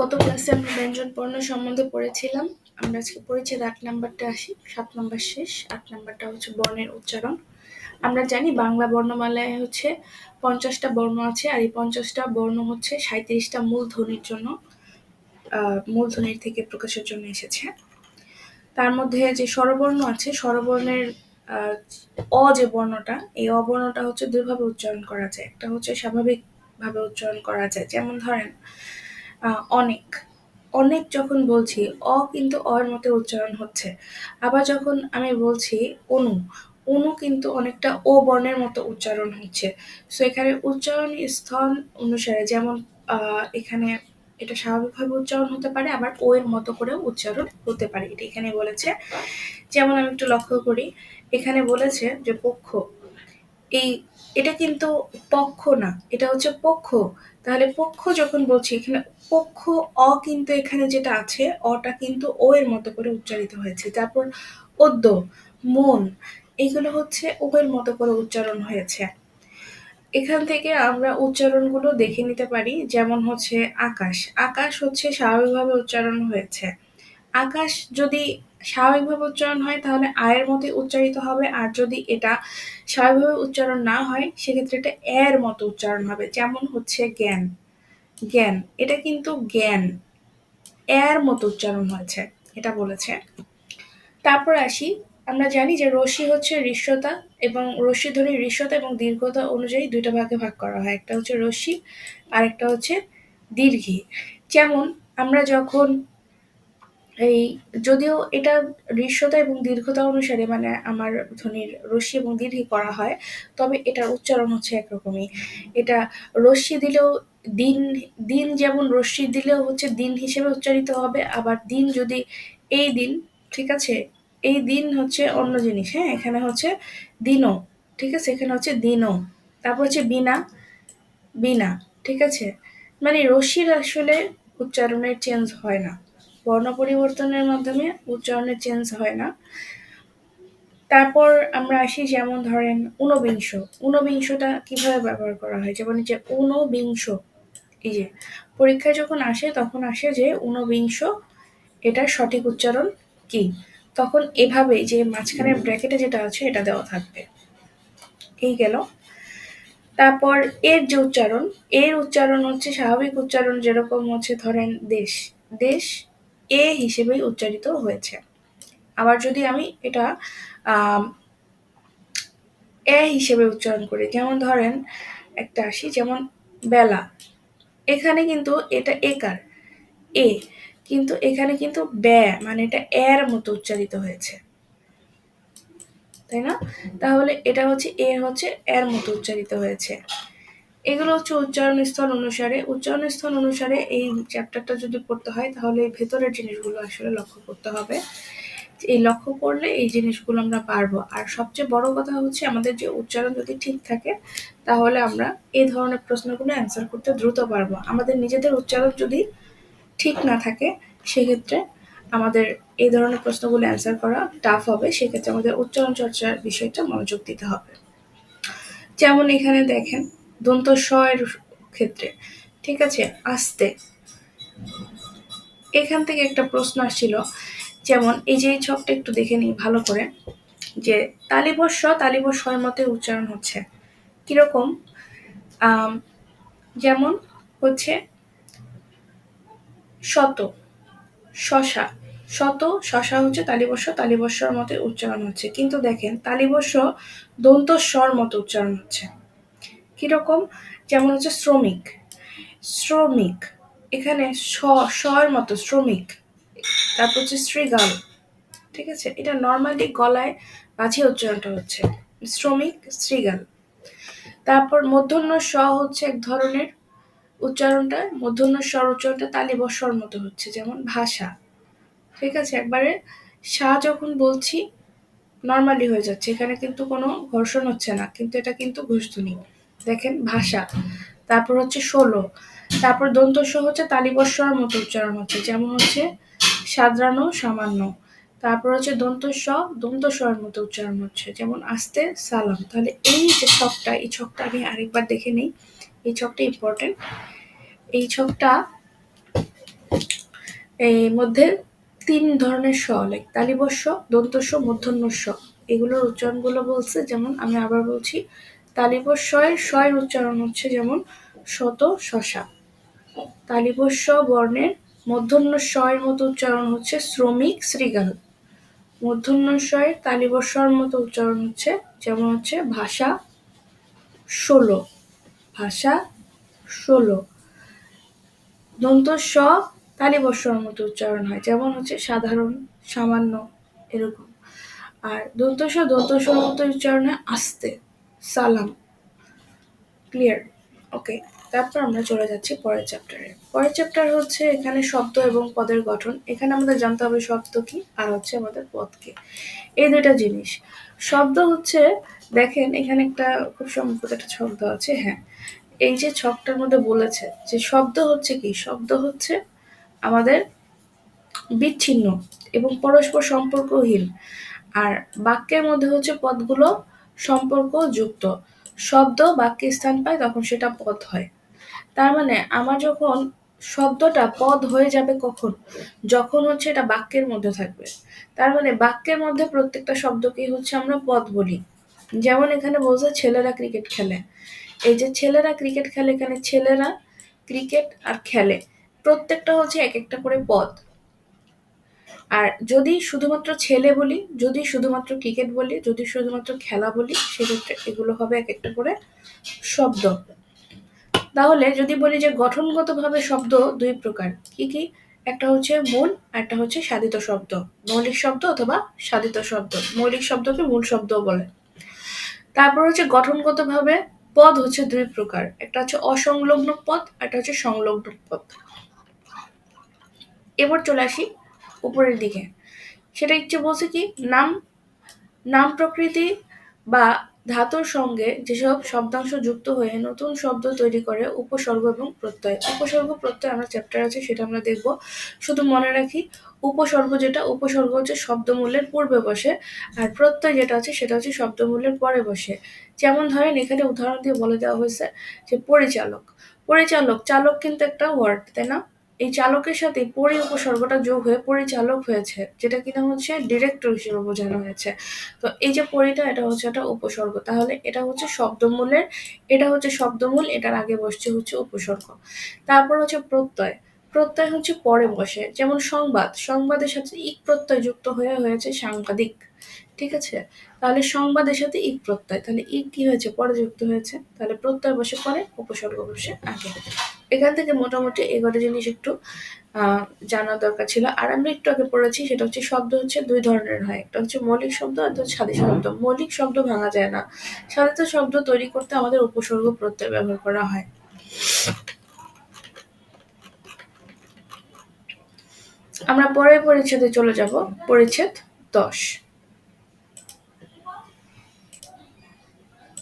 গত ক্লাসে আমরা ব্যঞ্জন বর্ণ সম্বন্ধে পড়েছিলাম। আমরা আজকে পড়েছি আট নাম্বারটা আসি, সাত নাম্বার শেষ, আট নাম্বারটা হচ্ছে বর্ণের উচ্চারণ। আমরা জানি বাংলা বর্ণমালায় হচ্ছে পঞ্চাশটা বর্ণ আছে, আর এই পঞ্চাশটা বর্ণ হচ্ছে সাঁত্রিশটা মূল ধ্বনির জন্য মূল ধ্বনির থেকে প্রকাশের জন্য এসেছে। তার মধ্যে যে স্বরবর্ণ আছে, স্বরবর্ণের অ যে বর্ণটা, এই অবর্ণটা হচ্ছে দুইভাবে উচ্চারণ করা যায়। একটা হচ্ছে স্বাভাবিকভাবে উচ্চারণ করা যায়। যেমন ধরেন অনেক। অনেক যখন বলছি, অ কিন্তু অর মতো উচ্চারণ হচ্ছে। আবার যখন আমি বলছি, অনু অনু কিন্তু অনেকটা ও বর্ণের মতো উচ্চারণ হচ্ছে। সো এখানে উচ্চারণ স্থান অনুসারে যেমন এখানে এটা স্বাভাবিকভাবে উচ্চারণ হতে পারে, আবার ও এর মতো করেও উচ্চারণ হতে পারে। এটা এখানে বলেছে। যেমন আমি একটু লক্ষ্য করি, এখানে বলেছে যে পক্ষ, এই এটা কিন্তু পক্ষ না, এটা হচ্ছে পক্ষ। তাহলে পক্ষ যখন বলছি, এখানে পক্ষ, অ কিন্তু এখানে যেটা আছে, অটা কিন্তু ও এর মতো করে উচ্চারিত হয়েছে। তারপর অদ্য, মন, এগুলো হচ্ছে ও এর মতো করে উচ্চারণ হয়েছে। এখান থেকে আমরা উচ্চারণগুলো দেখে নিতে পারি, যেমন হচ্ছে আকাশ। আকাশ হচ্ছে স্বাভাবিকভাবে উচ্চারণ হয়েছে। আকাশ যদি স্বাভাবিকভাবে উচ্চারণ হয়, তাহলে আয়ের মতো উচ্চারিত হবে। আর যদি এটা স্বাভাবিকভাবে উচ্চারণ না হয়, সেক্ষেত্রে এটা এর মতো উচ্চারণ হবে। যেমন হচ্ছে জ্ঞান। জ্ঞান, এটা কিন্তু জ্ঞান। এর মতো উচ্চারণ হয়েছে, এটা বলেছে। তারপর আসি, আমরা জানি যে রশ্মি হচ্ছে ঋষ্যতা এবং রশ্মি ধরে ঋষ্যতা এবং দীর্ঘতা অনুযায়ী দুইটা ভাগে ভাগ করা হয়। একটা হচ্ছে রশ্মি আর একটা হচ্ছে দীর্ঘি। যেমন আমরা যখন এই যদিও এটা ঋষ্যতা এবং দীর্ঘতা অনুসারে মানে আমার ধ্বনির রশ্মি এবং দীর্ঘি করা হয়, তবে এটার উচ্চারণ হচ্ছে একরকমই। এটা রশ্মি দিলেও দিন দিন যেমন রশ্মি দিলেও হচ্ছে দিন হিসেবে উচ্চারিত হবে, আবার দিন যদি এই দিন, ঠিক আছে? এই দিন হচ্ছে অন্য জিনিস হ্যাঁ? এখানে হচ্ছে দিনও, ঠিক আছে? এখানে হচ্ছে দিনও। তারপর হচ্ছে বিনা বিনা, ঠিক আছে? মানে রশ্মির আসলে উচ্চারণের চেঞ্জ হয় না। বর্ণ পরিবর্তনের মাধ্যমে উচ্চারণের চেঞ্জ হয় না। তারপর আমরা আসি যেমন ধরেন ঊনবিংশ। ঊনবিংশটা কীভাবে ব্যবহার করা হয়? যেমন যে ঊনবিংশ, এই যে পরীক্ষায় যখন আসে তখন আসে যে ঊনবিংশ, এটার সঠিক উচ্চারণ কি? তখন এভাবে যে মাঝখানের ব্র্যাকেটে যেটা আছে এটা দেওয়া থাকবে। এই গেল। তারপর এর যে উচ্চারণ, এর উচ্চারণ হচ্ছে স্বাভাবিক উচ্চারণ যেরকম হচ্ছে ধরেন দেশ। দেশ এ হিসেবেই উচ্চারিত হয়েছে। আবার যদি আমি এটা এ হিসেবে উচ্চারণ করি, যেমন ধরেন একটা আসি, যেমন বেলা। এখানে কিন্তু এটা একার, এ। কিন্তু এখানে কিন্তু ব্যা মানে এটা এর মতো উচ্চারিত হয়েছে। তাই না? তাহলে এটা হচ্ছে, এ হচ্ছে এর মতো উচ্চারিত হয়েছে। এগুলো হচ্ছে উচ্চারণ স্থল অনুসারে। উচ্চারণ স্থল অনুসারে এই চ্যাপ্টারটা যদি পড়তে হয়, তাহলে এই ভেতরের জিনিসগুলো আসলে লক্ষ্য করতে হবে। এই লক্ষ্য করলে এই জিনিসগুলো আমরা পারব। আর সবচেয়ে বড় কথা হচ্ছে, আমাদের যে উচ্চারণ যদি ঠিক থাকে, তাহলে আমরা এই ধরনের প্রশ্নগুলো অ্যান্সার করতে দ্রুত পারব। আমাদের নিজেদের উচ্চারণ যদি ঠিক না থাকে, সেক্ষেত্রে আমাদের এই ধরনের প্রশ্নগুলো অ্যান্সার করা টাফ হবে। সেক্ষেত্রে আমাদের উচ্চারণ চর্চার বিষয়টা মনোযোগ দিতে হবে। যেমন এখানে দেখেন দন্ত এর ক্ষেত্রে, ঠিক আছে? আস্তে। এখান থেকে একটা প্রশ্ন আসছিল, যেমন এই যে এই ছকটা একটু দেখে নিই ভালো করে, যে তালিবস্য তালিবস্বয়ের মতে উচ্চারণ হচ্ছে। কীরকম? যেমন হচ্ছে, শত, শশা। শত, শশা হচ্ছে তালিবস্য তালিবস্যর মতে উচ্চারণ হচ্ছে। কিন্তু দেখেন তালিবস্য দন্ত স্বর মতো উচ্চারণ হচ্ছে। কীরকম যেমন হচ্ছে শ্রমিক। শ্রমিক, এখানে স, স্বর মতো শ্রমিক, তারপর হচ্ছে শ্রীগাল ঠিক আছে? এটা নর্মালি গলায় বাঁচিয়ে উচ্চারণটা হচ্ছে। শ্রমিক শ্রীগাল তারপর মধ্যন্য স হচ্ছে এক ধরনের উচ্চারণটা মধ্যন্য স্বর উচ্চারণটা তালিবস্বর মতো হচ্ছে, যেমন ভাষা। ঠিক আছে? একবারে সা যখন বলছি নর্মালি হয়ে যাচ্ছে। এখানে কিন্তু কোনো ঘর্ষণ হচ্ছে না, কিন্তু এটা কিন্তু ঘুষধ্বনি। দেখেন ভাষা। তারপর হচ্ছে ষোলো। তারপর দন্তস্ব হচ্ছে তালিবস্বর মতো উচ্চারণ হচ্ছে, যেমন হচ্ছে সাদরানো সামান্য। তারপর হচ্ছে দন্তস্ব, দন্তস্বর মতো উচ্চারণ হচ্ছে, যেমন আস্তে সালাম। তাহলে এই যে ছকটা, এই ছকটা আমি আরেকবার দেখে নিই। এই ছকটা ইম্পর্টেন্ট এই ছকটা এই মধ্যে তিন ধরনের স লাইক তালিবস্য দন্তস্ব মূর্ধন্যস্ব এগুলোর উচ্চারণগুলো বলছে, যেমন আমি আবার বলছি তালিবস্বয়ের স্বয়ের উচ্চারণ হচ্ছে যেমন শত শশা। তালিবস্ব বর্ণের মূর্ধন্য স্বয়ের মতো উচ্চারণ হচ্ছে শ্রমিক শ্রীগাল। মূর্ধন্য স্বয়ের তালিবস্বর মতো উচ্চারণ হচ্ছে যেমন হচ্ছে ভাষা ষোলো। ভাষা ষোলো। দন্ত স তালিবস্বর মতো উচ্চারণ হয়, যেমন হচ্ছে সাধারণ, সামান্য, এরকম। আর দন্ত স দন্ত মতো উচ্চারণ হয় আস্তে। সালাম। ক্লিয়ার ওকে তারপর আমরা চলে যাচ্ছি পরের চ্যাপ্টারে পরের চ্যাপ্টার হচ্ছে এখানে শব্দ এবং পদের গঠন। এখানে আমাদের জানতে হবে শব্দ কি, আর হচ্ছে আমাদের পদ কি এই দুটা জিনিস। শব্দ হচ্ছে, দেখেন এখানে একটা খুব সম্ভবত একটা শব্দ আছে হ্যাঁ। এই যে ছকটার মধ্যে বলেছে যে শব্দ হচ্ছে কি? শব্দ হচ্ছে আমাদের বিচ্ছিন্ন এবং পরস্পর সম্পর্কহীন। আর বাক্যের মধ্যে হচ্ছে পদগুলো সম্পর্ক যুক্ত। শব্দ বাক্যে স্থান পায় তখন সেটা পদ হয়। তার মানে আমার যখন শব্দটা পদ হয়ে যাবে কখন? যখন হচ্ছে এটা বাক্যের মধ্যে থাকবে। তার মানে বাক্যের মধ্যে প্রত্যেকটা শব্দকেই হচ্ছে আমরা পদ বলি। যেমন এখানে বলছে, ছেলেরা ক্রিকেট খেলে। এই যে ছেলেরা ক্রিকেট খেলে এখানে ছেলেরা ক্রিকেট আর খেলে। প্রত্যেকটা হচ্ছে এক একটা করে পদ। আর যদি শুধুমাত্র ছেলে বলি, যদি শুধুমাত্র ক্রিকেট বলি, যদি শুধুমাত্র খেলা বলি, সেক্ষেত্রে এগুলো হবে এক একটা করে শব্দ। তাহলে যদি বলি যে গঠনগতভাবে শব্দ দুই প্রকার, কি কি? একটা হচ্ছে মূল একটা হচ্ছে সাধিত শব্দ। মৌলিক শব্দ অথবা সাধিত শব্দ। মৌলিক শব্দকে মূল শব্দ বলে। তারপর হচ্ছে গঠনগতভাবে পদ হচ্ছে দুই প্রকার। একটা হচ্ছে অসংলগ্ন পদ একটা হচ্ছে সংলগ্ন পদ। এবার চলে আসি উপরের দিকে। সেটা ইচ্ছে বলছে কি, নাম নাম প্রকৃতি বা ধাতুর সঙ্গে যেসব শব্দাংশ যুক্ত হয়ে নতুন শব্দ তৈরি করে উপসর্গ এবং প্রত্যয়। উপসর্গ, প্রত্যয় আমরা চ্যাপ্টার আছে, সেটা আমরা দেখব। শুধু মনে রাখি, উপসর্গ যেটা, উপসর্গ হচ্ছে শব্দমূল্যের পূর্বে বসে, আর প্রত্যয় যেটা আছে, সেটা হচ্ছে শব্দমূল্যের পরে বসে। যেমন ধরেন, এখানে উদাহরণ দিয়ে বলে দেওয়া হয়েছে যে পরিচালক। পরিচালক, চালক কিন্তু একটা ওয়ার্ড তাই না? এই চালকের সাথে পরি উপসর্গটা যোগ হয়ে পরিচালক হয়েছে, যেটা কিনা হচ্ছে ডিরেক্টর হিসেবে বোঝানো হয়েছে। তো এই যে পরিটা, এটা হচ্ছে একটা উপসর্গ। তাহলে এটা হচ্ছে শব্দমূলের, এটা হচ্ছে শব্দমূল, এটার আগে বসছে হচ্ছে উপসর্গ। তারপর হচ্ছে প্রত্যয়। প্রত্যয় হচ্ছে পরে বসে, যেমন সংবাদ। সংবাদের সাথে ইক প্রত্যয় যুক্ত হয়ে হয়েছে সাংবাদিক। ঠিক আছে? তাহলে সংবাদের সাথে ইক প্রত্যয়। তাহলে ইক কি হয়েছে? পরে যুক্ত হয়েছে। তাহলে প্রত্যয় বসে, পরে উপসর্গ বসে আগে। এখান থেকে মোটামুটি এগারো জিনিস একটু জানা দরকার ছিল। আর আমরা একটু আগে পড়েছি সেটা হচ্ছে শব্দ হচ্ছে দুই ধরনের হয়। একটা হচ্ছে মৌলিক শব্দ আর হচ্ছে সাদী শব্দ। মৌলিক শব্দ ভাঙা যায় না। সাধিত শব্দ তৈরি করতে আমাদের উপসর্গ প্রত্যয় ব্যবহার করা হয়। আমরা পরের পরিচ্ছেদে চলে যাব। পরিচ্ছেদ দশ।